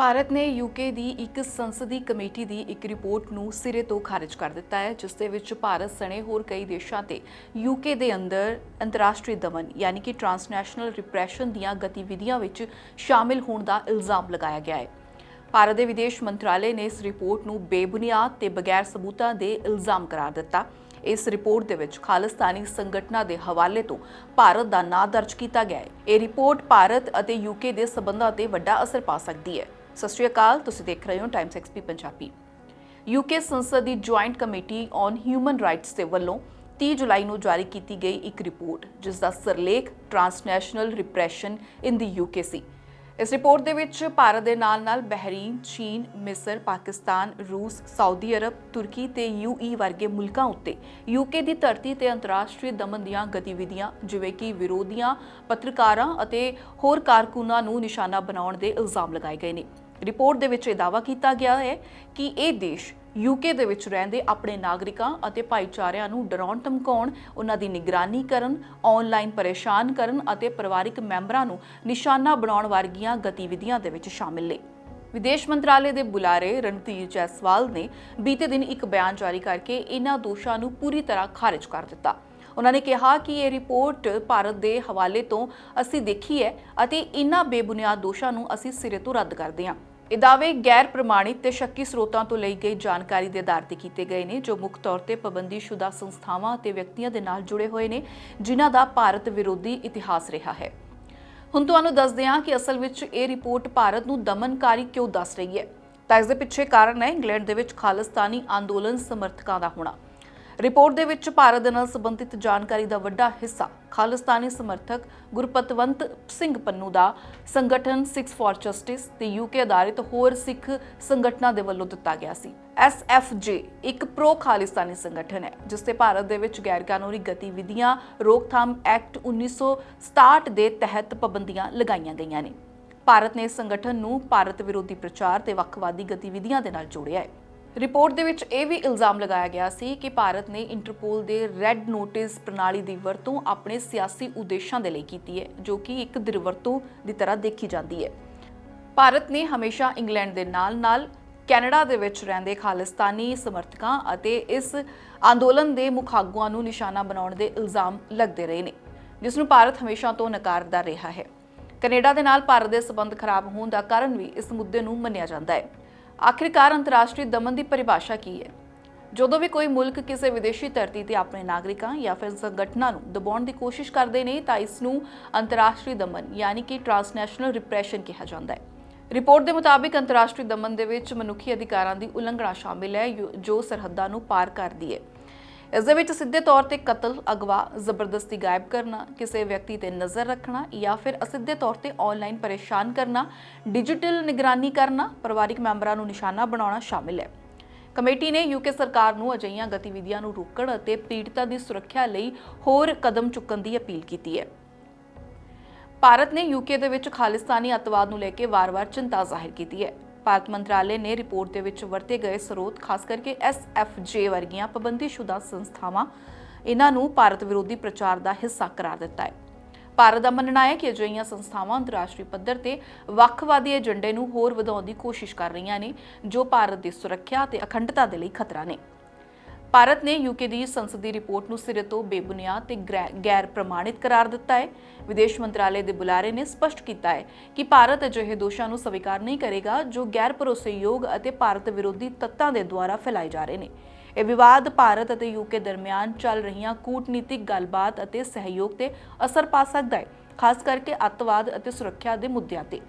ਭਾਰਤ ਨੇ ਯੂਕੇ ਦੀ ਇੱਕ ਸੰਸਦੀ ਕਮੇਟੀ ਦੀ ਇੱਕ ਰਿਪੋਰਟ ਨੂੰ ਸਿਰੇ ਤੋਂ ਖਾਰਜ ਕਰ ਦਿੱਤਾ ਹੈ, ਜਿਸ ਦੇ ਵਿੱਚ ਭਾਰਤ ਸਣੇ ਹੋਰ ਕਈ ਦੇਸ਼ਾਂ ਤੇ ਯੂਕੇ ਦੇ ਅੰਦਰ ਅੰਤਰਰਾਸ਼ਟਰੀ ਦਮਨ ਯਾਨੀ ਕਿ ਟ੍ਰਾਂਸਨੈਸ਼ਨਲ ਰਿਪਰੈਸ਼ਨ ਦੀਆਂ ਗਤੀਵਿਧੀਆਂ ਵਿੱਚ ਸ਼ਾਮਿਲ ਹੋਣ ਦਾ ਇਲਜ਼ਾਮ ਲਗਾਇਆ ਗਿਆ ਹੈ। ਭਾਰਤ ਦੇ ਵਿਦੇਸ਼ ਮੰਤਰਾਲੇ ਨੇ ਇਸ ਰਿਪੋਰਟ ਨੂੰ ਬੇਬੁਨਿਆਦ ਤੇ ਬਗੈਰ ਸਬੂਤਾਂ ਦੇ ਇਲਜ਼ਾਮ ਕਰਾਰ ਦਿੱਤਾ। ਇਸ ਰਿਪੋਰਟ ਦੇ ਵਿੱਚ ਖਾਲਿਸਤਾਨੀ ਸੰਗਠਨਾਂ ਦੇ ਹਵਾਲੇ ਤੋਂ ਭਾਰਤ ਦਾ ਨਾਂ ਦਰਜ ਕੀਤਾ ਗਿਆ ਹੈ। ਇਹ ਰਿਪੋਰਟ ਭਾਰਤ ਅਤੇ ਯੂਕੇ ਦੇ ਸਬੰਧਾਂ ਤੇ ਵੱਡਾ ਅਸਰ ਪਾ ਸਕਦੀ ਹੈ। ਸਤਿ ਸ਼੍ਰੀ ਅਕਾਲ, ਤੁਸੀਂ ਦੇਖ ਰਹੇ ਹੋ ਟਾਈਮਸ ਐਕਸਪੀ ਪੰਜਾਬੀ। ਯੂਕੇ ਸੰਸਦ ਦੀ joint committee on human rights ਦੇ ਵੱਲੋਂ 30 ਜੁਲਾਈ ਨੂੰ ਜਾਰੀ ਕੀਤੀ ਗਈ ਇੱਕ ਰਿਪੋਰਟ ਜਿਸ ਦਾ ਸਰਲੇਖ transnational repression in the UK ਸੀ। ਇਸ ਰਿਪੋਰਟ ਦੇ ਵਿੱਚ ਭਾਰਤ ਦੇ ਨਾਲ-ਨਾਲ ਬਹਿਰੀਨ, ਚੀਨ, ਮਿਸਰ, ਪਾਕਿਸਤਾਨ, ਰੂਸ, ਸਾਊਦੀ ਅਰਬ, ਤੁਰਕੀ ਤੇ ਯੂਈ ਵਰਗੇ ਮੁਲਕਾਂ ਉੱਤੇ ਯੂਕੇ ਦੀ ਧਰਤੀ ਤੇ ਅੰਤਰਰਾਸ਼ਟਰੀ ਦਮਨ ਦੀਆਂ ਗਤੀਵਿਧੀਆਂ ਜਿਵੇਂ ਕਿ ਵਿਰੋਧੀਆਂ, ਪੱਤਰਕਾਰਾਂ ਅਤੇ ਹੋਰ ਕਾਰਕੁਨਾਂ ਨੂੰ ਨਿਸ਼ਾਨਾ ਬਣਾਉਣ ਦੇ ਇਲਜ਼ਾਮ ਲਗਾਏ ਗਏ ਨੇ। ਰਿਪੋਰਟ ਦੇ ਵਿੱਚ ਇਹ ਦਾਅਵਾ ਕੀਤਾ ਗਿਆ ਹੈ ਕਿ ਇਹ ਦੇਸ਼ ਯੂਕੇ ਦੇ ਵਿੱਚ ਰਹਿੰਦੇ ਆਪਣੇ ਨਾਗਰਿਕਾਂ ਅਤੇ ਭਾਈਚਾਰਿਆਂ ਨੂੰ ਡਰਾਉਣ, ਧਮਕਾਉਣ, ਉਹਨਾਂ ਦੀ ਨਿਗਰਾਨੀ ਕਰਨ ਆਨਲਾਈਨ ਪਰੇਸ਼ਾਨ ਕਰਨ ਅਤੇ ਪਰਿਵਾਰਿਕ ਮੈਂਬਰਾਂ ਨੂੰ ਨਿਸ਼ਾਨਾ ਬਣਾਉਣ ਵਰਗੀਆਂ ਗਤੀਵਿਧੀਆਂ ਦੇ ਵਿੱਚ ਸ਼ਾਮਿਲ ਨੇ। ਵਿਦੇਸ਼ ਮੰਤਰਾਲੇ ਦੇ ਬੁਲਾਰੇ ਰਣਧੀਰ ਜੈਸਵਾਲ ਨੇ ਬੀਤੇ ਦਿਨ ਇੱਕ ਬਿਆਨ ਜਾਰੀ ਕਰਕੇ ਇਹਨਾਂ ਦੋਸ਼ਾਂ ਨੂੰ ਪੂਰੀ ਤਰ੍ਹਾਂ ਖਾਰਜ ਕਰ ਦਿੱਤਾ। ਉਹਨਾਂ ਨੇ ਕਿਹਾ ਕਿ ਇਹ ਰਿਪੋਰਟ ਭਾਰਤ ਦੇ ਹਵਾਲੇ ਤੋਂ ਅਸੀਂ ਦੇਖੀ ਹੈ ਅਤੇ ਇਹਨਾਂ ਬੇਬੁਨਿਆਦ ਦੋਸ਼ਾਂ ਨੂੰ ਅਸੀਂ ਸਿਰੇ ਤੋਂ ਰੱਦ ਕਰਦੇ ਹਾਂ। ਇਹ ਦਾਅਵੇ ਗੈਰ ਪ੍ਰਮਾਣਿਤ ਤੇ ਸ਼ੱਕੀ ਸਰੋਤਾਂ ਤੋਂ ਲਈ ਗਈ ਜਾਣਕਾਰੀ ਦੇ ਆਧਾਰ ਤੇ ਕੀਤੇ ਗਏ ਨੇ, ਜੋ ਮੁੱਖ ਤੌਰ ਤੇ ਪਾਬੰਦੀਸ਼ੁਦਾ ਸੰਸਥਾਵਾਂ ਅਤੇ ਵਿਅਕਤੀਆਂ ਦੇ ਨਾਲ ਜੁੜੇ ਹੋਏ ਨੇ, ਜਿਨ੍ਹਾਂ ਦਾ ਭਾਰਤ ਵਿਰੋਧੀ ਇਤਿਹਾਸ ਰਿਹਾ ਹੈ। ਹੁਣ ਤੁਹਾਨੂੰ ਦੱਸਦੇ ਹਾਂ ਕਿ ਅਸਲ ਵਿੱਚ ਇਹ ਰਿਪੋਰਟ ਭਾਰਤ ਨੂੰ ਦਮਨਕਾਰੀ ਕਿਉਂ ਦੱਸ ਰਹੀ ਹੈ। ਤਾਂ ਇਸ ਦੇ ਪਿੱਛੇ ਕਾਰਨ ਹੈ, ਇੰਗਲੈਂਡ ਦੇ ਵਿੱਚ ਖਾਲਿਸਤਾਨੀ ਅੰਦੋਲਨ ਸਮਰਥਕਾਂ ਦਾ ਹੋਣਾ। ਰਿਪੋਰਟ ਦੇ ਵਿੱਚ ਭਾਰਤ ਦੇ ਨਾਲ ਸੰਬੰਧਿਤ ਜਾਣਕਾਰੀ ਦਾ ਵੱਡਾ ਹਿੱਸਾ ਖਾਲਿਸਤਾਨੀ ਸਮਰਥਕ ਗੁਰਪਤਵੰਤ ਸਿੰਘ ਪੰਨੂ ਦਾ ਸੰਗਠਨ 6 ਫਾਰ ਜਸਟਿਸ ਤੇ ਯੂਕੇ ਆਧਾਰਿਤ ਹੋਰ ਸਿੱਖ ਸੰਗਠਨਾਂ ਦੇ ਵੱਲੋਂ ਦਿੱਤਾ ਗਿਆ ਸੀ। SFJ ਇੱਕ ਪ੍ਰੋ ਖਾਲਿਸਤਾਨੀ ਸੰਗਠਨ ਹੈ, ਜਿਸ ਤੇ ਭਾਰਤ ਦੇ ਵਿੱਚ ਗੈਰ ਕਾਨੂੰਨੀ ਗਤੀਵਿਧੀਆਂ, ਰੋਕਥਾਮ ਐਕਟ 1967 ਦੇ ਤਹਿਤ ਪਾਬੰਦੀਆਂ ਲਗਾਈਆਂ ਗਈਆਂ ਨੇ। ਭਾਰਤ ਨੇ ਇਸ ਸੰਗਠਨ ਨੂੰ ਭਾਰਤ ਵਿਰੋਧੀ ਪ੍ਰਚਾਰ ਤੇ ਵੱਖਵਾਦੀ ਗਤੀਵਿਧੀਆਂ ਦੇ ਨਾਲ ਜੋੜਿਆ ਹੈ। ਰਿਪੋਰਟ ਦੇ ਵਿੱਚ ਇਹ ਵੀ ਇਲਜ਼ਾਮ ਲਗਾਇਆ ਗਿਆ ਸੀ ਕਿ ਭਾਰਤ ਨੇ ਇੰਟਰਪੋਲ ਦੇ ਰੈੱਡ ਨੋਟਿਸ ਪ੍ਰਣਾਲੀ ਦੀ ਵਰਤੋਂ ਆਪਣੇ ਸਿਆਸੀ ਉਦੇਸ਼ਾਂ ਦੇ ਲਈ ਕੀਤੀ ਹੈ, ਜੋ ਕਿ ਇੱਕ ਦੁਰਵਰਤੋਂ ਦੀ ਤਰ੍ਹਾਂ ਦੇਖੀ ਜਾਂਦੀ ਹੈ। ਭਾਰਤ ਨੇ ਹਮੇਸ਼ਾ ਇੰਗਲੈਂਡ ਦੇ ਨਾਲ-ਨਾਲ ਕੈਨੇਡਾ ਦੇ ਵਿੱਚ ਰਹਿੰਦੇ ਖਾਲਿਸਤਾਨੀ ਸਮਰਥਕਾਂ ਅਤੇ ਇਸ ਅੰਦੋਲਨ ਦੇ ਮੁੱਖ ਆਗੂਆਂ ਨੂੰ ਨਿਸ਼ਾਨਾ ਬਣਾਉਣ ਦੇ ਇਲਜ਼ਾਮ ਲੱਗਦੇ ਰਹੇ ਨੇ, ਜਿਸ ਨੂੰ ਭਾਰਤ ਹਮੇਸ਼ਾ ਤੋਂ ਨਕਾਰਦਾ ਰਿਹਾ ਹੈ। ਕੈਨੇਡਾ ਦੇ ਨਾਲ ਭਾਰਤ ਦੇ ਸਬੰਧ ਖਰਾਬ ਹੋਣ ਦਾ ਕਾਰਨ ਵੀ ਇਸ ਮੁੱਦੇ ਨੂੰ ਮੰਨਿਆ ਜਾਂਦਾ ਹੈ। ਆਖਿਰਕਾਰ ਅੰਤਰਰਾਸ਼ਟਰੀ ਦਮਨ ਦੀ ਪਰਿਭਾਸ਼ਾ ਕੀ ਹੈ? ਜਦੋਂ ਵੀ ਕੋਈ ਮੁਲਕ ਕਿਸੇ ਵਿਦੇਸ਼ੀ ਧਰਤੀ ਤੇ ਆਪਣੇ ਨਾਗਰਿਕਾਂ ਜਾਂ ਫਿਰ ਸੰਗਠਨਾਂ ਨੂੰ ਦਬਾਉਣ ਦੀ ਕੋਸ਼ਿਸ਼ ਕਰਦੇ ਨੇ, ਤਾਂ ਇਸ ਨੂੰ ਅੰਤਰਰਾਸ਼ਟਰੀ ਦਮਨ ਯਾਨੀ ਕਿ ਟ੍ਰਾਂਸਨੈਸ਼ਨਲ ਰਿਪਰੈਸ਼ਨ ਕਿਹਾ ਜਾਂਦਾ ਹੈ। ਰਿਪੋਰਟ ਦੇ ਮੁਤਾਬਿਕ ਅੰਤਰਰਾਸ਼ਟਰੀ ਦਮਨ ਦੇ ਵਿੱਚ ਮਨੁੱਖੀ ਅਧਿਕਾਰਾਂ ਦੀ ਉਲੰਘਣਾ ਸ਼ਾਮਿਲ ਹੈ ਯੋ- ਜੋ ਸਰਹੱਦਾਂ ਨੂੰ ਪਾਰ ਕਰਦੀ ਹੈ। ਇਸ ਦੇ ਵਿੱਚ ਸਿੱਧੇ ਤੌਰ ਤੇ ਕਤਲ, ਅਗਵਾ, ਜ਼ਬਰਦਸਤੀ ਗਾਇਬ ਕਰਨਾ, ਕਿਸੇ ਵਿਅਕਤੀ ਤੇ ਨਜ਼ਰ ਰੱਖਣਾ ਜਾਂ ਫਿਰ ਅਸਿੱਧੇ ਤੌਰ ਤੇ ਆਨਲਾਈਨ ਪਰੇਸ਼ਾਨ ਕਰਨਾ, ਡਿਜੀਟਲ ਨਿਗਰਾਨੀ ਕਰਨਾ, ਪਰਿਵਾਰਿਕ ਮੈਂਬਰਾਂ ਨੂੰ ਨਿਸ਼ਾਨਾ ਬਣਾਉਣਾ ਸ਼ਾਮਿਲ ਹੈ। ਕਮੇਟੀ ਨੇ ਯੂਕੇ ਸਰਕਾਰ ਨੂੰ ਅਜਿਹੀਆਂ ਗਤੀਵਿਧੀਆਂ ਨੂੰ ਰੋਕਣ ਅਤੇ ਪੀੜਤਾਂ ਦੀ ਸੁਰੱਖਿਆ ਲਈ ਹੋਰ ਕਦਮ ਚੁੱਕਣ ਦੀ ਅਪੀਲ ਕੀਤੀ ਹੈ। ਭਾਰਤ ਨੇ ਯੂਕੇ ਦੇ ਵਿੱਚ ਖਾਲਿਸਤਾਨੀ ਅੱਤਵਾਦ ਨੂੰ ਲੈ ਕੇ ਵਾਰ-ਵਾਰ ਚਿੰਤਾ ਜ਼ਾਹਿਰ ਕੀਤੀ ਹੈ। ਭਾਰਤ ਮੰਤਰਾਲੇ ਨੇ ਰਿਪੋਰਟ ਦੇ ਵਿੱਚ ਵਰਤੇ ਗਏ ਸਰੋਤ, ਖਾਸ ਕਰਕੇ ਐਸਐਫਜੇ ਵਰਗੀਆਂ ਪਾਬੰਦੀਸ਼ੁਦਾ ਸੰਸਥਾਵਾਂ, ਇਹਨਾਂ ਨੂੰ ਭਾਰਤ ਵਿਰੋਧੀ ਪ੍ਰਚਾਰ ਦਾ ਹਿੱਸਾ ਕਰਾਰ ਦਿੱਤਾ ਹੈ। ਭਾਰਤ ਦਾ ਮੰਨਣਾ ਹੈ ਕਿ ਅਜਿਹੀਆਂ ਸੰਸਥਾਵਾਂ ਅੰਤਰਰਾਸ਼ਟਰੀ ਪੱਧਰ ਤੇ ਵੱਖਵਾਦੀ ਏਜੰਡੇ ਨੂੰ ਹੋਰ ਵਧਾਉਣ ਦੀ ਕੋਸ਼ਿਸ਼ ਕਰ ਰਹੀਆਂ ਨੇ, ਜੋ ਭਾਰਤ ਦੀ ਸੁਰੱਖਿਆ ਤੇ ਅਖੰਡਤਾ ਦੇ ਲਈ ਖਤਰਾ ਨੇ। ਭਾਰਤ ਨੇ ਯੂਕੇ ਦੀ ਸੰਸਦੀ ਰਿਪੋਰਟ ਨੂੰ ਸਿਰੇ ਤੋਂ ਬੇਬੁਨਿਆਦ ਤੇ ਗ੍ਰੈ- ਗੈਰ ਪ੍ਰਮਾਣਿਤ ਕਰਾਰ ਦਿੱਤਾ ਹੈ। ਵਿਦੇਸ਼ ਮੰਤਰਾਲੇ ਦੇ ਬੁਲਾਰੇ ਨੇ ਸਪਸ਼ਟ ਕੀਤਾ ਹੈ ਕਿ ਭਾਰਤ ਅਜਿਹੇ ਦੋਸ਼ਾਂ ਨੂੰ ਸਵੀਕਾਰ ਨਹੀਂ ਕਰੇਗਾ ਜੋ ਗੈਰ ਭਰੋਸੇਯੋਗ ਅਤੇ ਭਾਰਤ ਵਿਰੋਧੀ ਤੱਤਾਂ ਦੇ ਦੁਆਰਾ ਫੈਲਾਏ ਜਾ ਰਹੇ ਨੇ। ਇਹ ਵਿਵਾਦ ਭਾਰਤ ਅਤੇ ਯੂਕੇ ਦਰਮਿਆਨ ਚੱਲ ਰਹੀਆਂ ਕੂਟਨੀਤਿਕ ਗੱਲਬਾਤ ਅਤੇ ਸਹਿਯੋਗ ਤੇ ਅਸਰ ਪਾ ਸਕਦਾ ਹੈ, ਖਾਸ ਕਰਕੇ ਅੱਤਵਾਦ ਅਤੇ ਸੁਰੱਖਿਆ ਦੇ ਮੁੱਦਿਆਂ ਤੇ।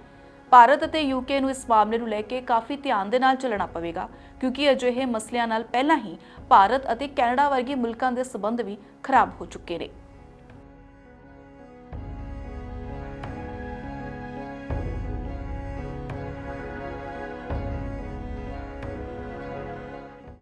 ਭਾਰਤ ਅਤੇ ਯੂਕੇ ਨੂੰ ਇਸ ਮਾਮਲੇ ਨੂੰ ਲੈ ਕੇ ਕਾਫੀ ਧਿਆਨ ਦੇ ਨਾਲ ਚੱਲਣਾ ਪਵੇਗਾ, ਕਿਉਂਕਿ ਅਜਿਹੇ ਮਸਲਿਆਂ ਨਾਲ ਪਹਿਲਾਂ ਹੀ ਭਾਰਤ ਅਤੇ ਕੈਨੇਡਾ ਵਰਗੇ ਮੁਲਕਾਂ ਦੇ ਸਬੰਧ ਵੀ ਖਰਾਬ ਹੋ ਚੁੱਕੇ ਨੇ।